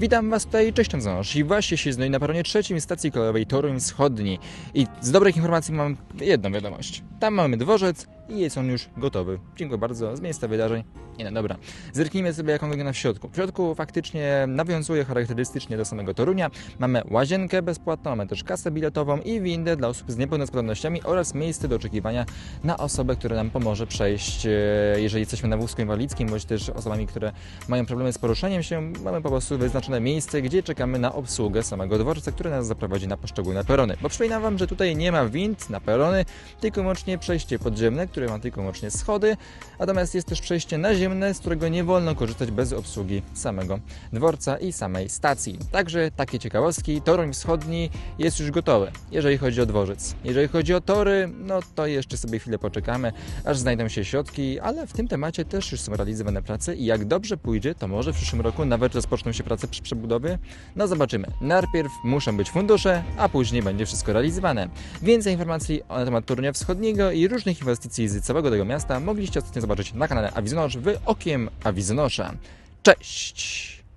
Witam Was tutaj, cześć Tanzonosz i właśnie się znoi na peronie trzecim stacji kolejowej Toruń Wschodni. I z dobrych informacji mam jedną wiadomość. Tam mamy dworzec i jest on już gotowy. Dziękuję bardzo, z miejsca wydarzeń. Nie no, dobra. Zerknijmy sobie jak on wygląda w środku. W środku faktycznie nawiązuje charakterystycznie do samego Torunia. Mamy łazienkę bezpłatną, mamy też kasę biletową i windę dla osób z niepełnosprawnościami oraz miejsce do oczekiwania na osobę, która nam pomoże przejść, e, jeżeli jesteśmy na wózku inwalidzkim, bądź też osobami, które mają problemy z poruszaniem się. Mamy po prostu wyznaczone miejsce, gdzie czekamy na obsługę samego dworca, który nas zaprowadzi na poszczególne perony. Bo przypominam Wam, że tutaj nie ma wind na perony, tylko i wyłącznie przejście podziemne, które ma tylko i wyłącznie schody, natomiast jest też przejście naziemne, z którego nie wolno korzystać bez obsługi samego dworca i samej stacji. Także takie ciekawostki, Toruń Wschodni jest już gotowy, jeżeli chodzi o dworzec. Jeżeli chodzi o tory, no to jeszcze sobie chwilę poczekamy, aż znajdą się środki, ale w tym temacie też już są realizowane prace i jak dobrze pójdzie, to może w przyszłym roku nawet rozpoczną się prace przy przebudowie. No zobaczymy. Najpierw muszą być fundusze, a później będzie wszystko realizowane. Więcej informacji na temat Torunia Wschodniego i różnych inwestycji z całego tego miasta mogliście ostatnio zobaczyć na kanale Awizonosz w Okiem Awizonosza. Cześć!